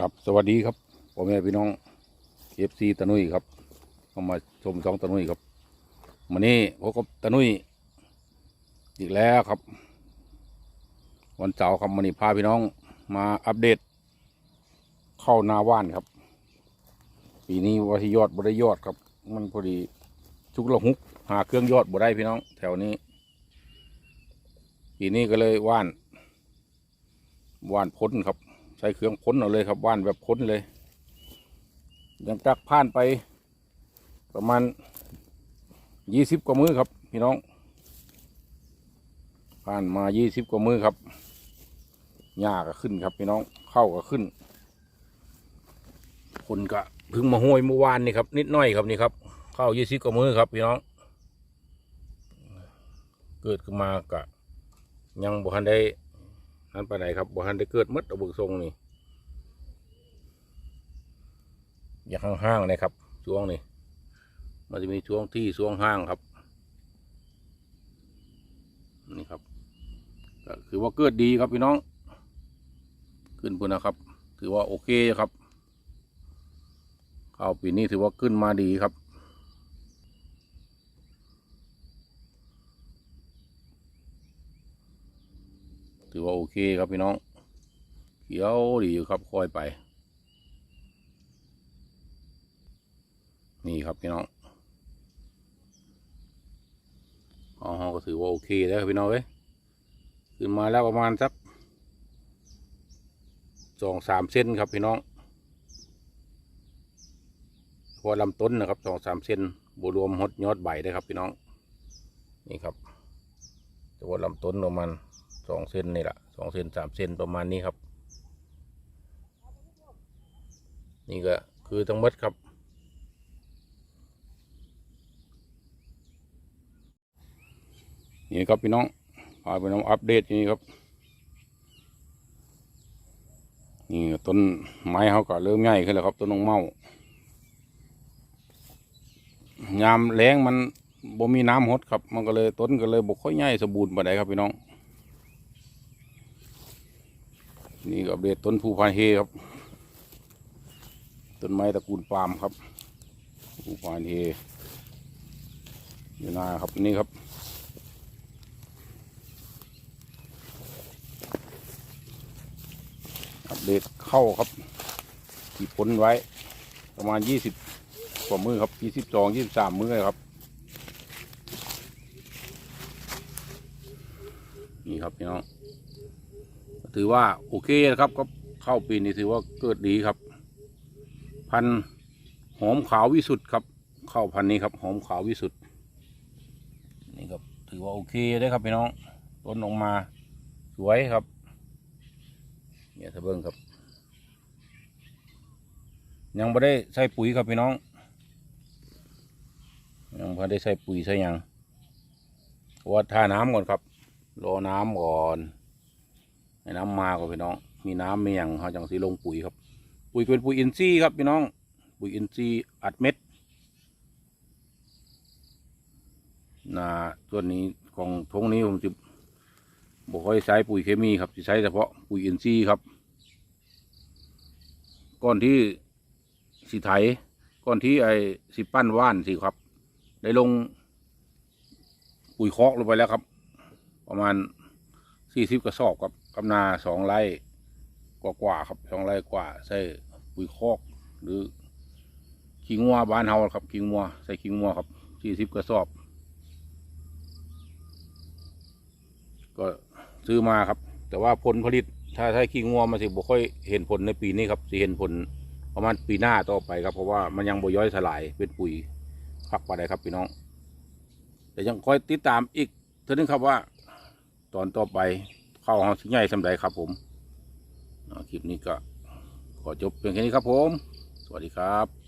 ครับสวัสดีครับพ่อแม่พี่น้องเอฟซีตะนุยครับเข้ามาชมช่องตะนุยครับวันนี้พบกับตะนุยอีกแล้วครับ วันเสาร์ครับวันนี้พาพี่น้องมาอัปเดต เข้านาว่านครับ ปีนี้ว่าที่ยอดบ่ได้ยอดครับ มันพอดีชุกละหุก หาเครื่องยอดบ่ได้พี่น้อง แถวนี้ปีนี้ก็เลยว่านว่านพ้นครับ ช้เครื่องพ้นเอาเลยครับว่านแบบพ้นเลย ยังจักผ่านไป ประมาณยี่สิบกว่ามือครับ พี่น้อง ผ่านมายี่สิบกว่ามือครับหญ้าก็ขึ้นครับพี่น้องเข้าก็ขึ้น คนก็เพิ่งมาห้วยเมื่อวานนี่ครับ นิดหน่อยครับนี่ครับเข้ายี่สิบกว่ามือครับพี่น้อง เกิดขึ้นมากะยังบุคันได้ นั่นไปไหนครับบ่ทันได้เกิดมดเอาบุกทรงนี่อย่าห้างๆนะครับช่วงนี้มันจะมีช่วงที่ช่วงห้างครับ นี่ครับก็คือว่าเกิดดีครับพี่น้อง ขึ้นพุ่นนะครับ ถือว่าโอเคครับข้าวปีนี้ถือว่าขึ้นมาดีครับ ถือว่าโอเคครับพี่น้องเขียวดีอยู่ครับค่อยไป นี่ครับพี่น้องอ๋อก็ถือว่าโอเคแล้วครับพี่น้องเอ้ยขึ้นมาแล้วประมาณสักสองสามเส้นครับพี่น้องพอลำต้นนะครับสองสามเส้นบรวมหดยอดใบได้ครับพี่น้อง นี่ครับแต่ว่าลำต้นประมาณ สองเซนนี่แหละสองเซนสามเซนประมาณนี้ครับ นี่ก็คือทั้งหมดครับ นี่ครับพี่น้องพาไปน้องอัปเดตนี่ครับ นี่ต้นไม้เขาก็เริ่มใหญ่ขึ้นแล้วครับต้นนงเมายามแรงมันบ่มีน้ำหดครับ มันก็เลยต้นก็เลยบกค่อยใหญ่สมบูรณ์ปานใดครับพี่น้อง นี่ก็อัปเดตต้นภูพานเฮครับ ต้นไม้ตระกูลปาล์มครับภูพานเฮอยู่นาครับนี่ครับ อัปเดตเข้าครับที่พ้นไว้ ประมาณยี่สิบกว่ามือครับยี่สิบสองยี่สิบสามมือเลยครับ นี่ครับพี่น้อง ถือว่าโอเคนะครับ ก็เข้าปีนี้ถือว่าเกิดดีครับ พันหอมขาววิสุทธ์ครับ เข้าพันนี้ครับ หอมขาววิสุทธ์นี่ครับถือว่าโอเคได้ครับพี่น้องต้นออกมาสวยครับเนี่ยถ้าเบิ้งครับ ยังไม่ได้ใส่ปุ๋ยครับพี่น้อง ยังไม่ได้ใส่ปุ๋ยใส่ยังว่าท่าน้ำก่อนครับรอน้ำก่อน ให้น้ำมาก่อนพี่น้อง มีน้ำมียงเขาจังสีลงปุ๋ยครับ ปุ๋ยเป็นปุ๋ยอินทรีย์ครับพี่น้อง ปุ๋ยอินทรีย์อัดเม็ดนาส่วนนี้ของทงนี้ผมจะบอกค่อยใช้ปุ๋ยเคมีครับจะใช้เฉพาะปุ๋ยอินทรีย์ครับ ก้อนที่สีไถก้อนที่ไอ้สิปั้นว่านสิครับ ได้ลงปุ๋ยเคอกลงไปแล้วครับ ประมาณสี่สิบกระสอบครับ กำนาสองไร่กว่าๆครับสองไร่กว่า ใส่ปุ๋ยคอกหรือขี้งัวบ้านเฮาครับขี้งัวใส่ขี้งัวครับสี่สิบกระสอบ ก็ซื้อมาครับ แต่ว่าผลผลิต ถ้าใช้ขี้งัวมันสิบ่ค่อยเห็นผลในปีนี้ครับสิเห็นผลประมาณปีหน้าต่อไปครับ เพราะว่ามันยังบ่ย่อยสลายเป็นปุ๋ยพักไปได้ครับพี่น้อง แต่ยังคอยติดตามอีกเท่านึงครับว่า ตอนต่อไป เข้าห้องสิใหญ่สำใดครับผมคลิปนี้ก็ขอจบเพียงแค่นี้ครับผม สวัสดีครับ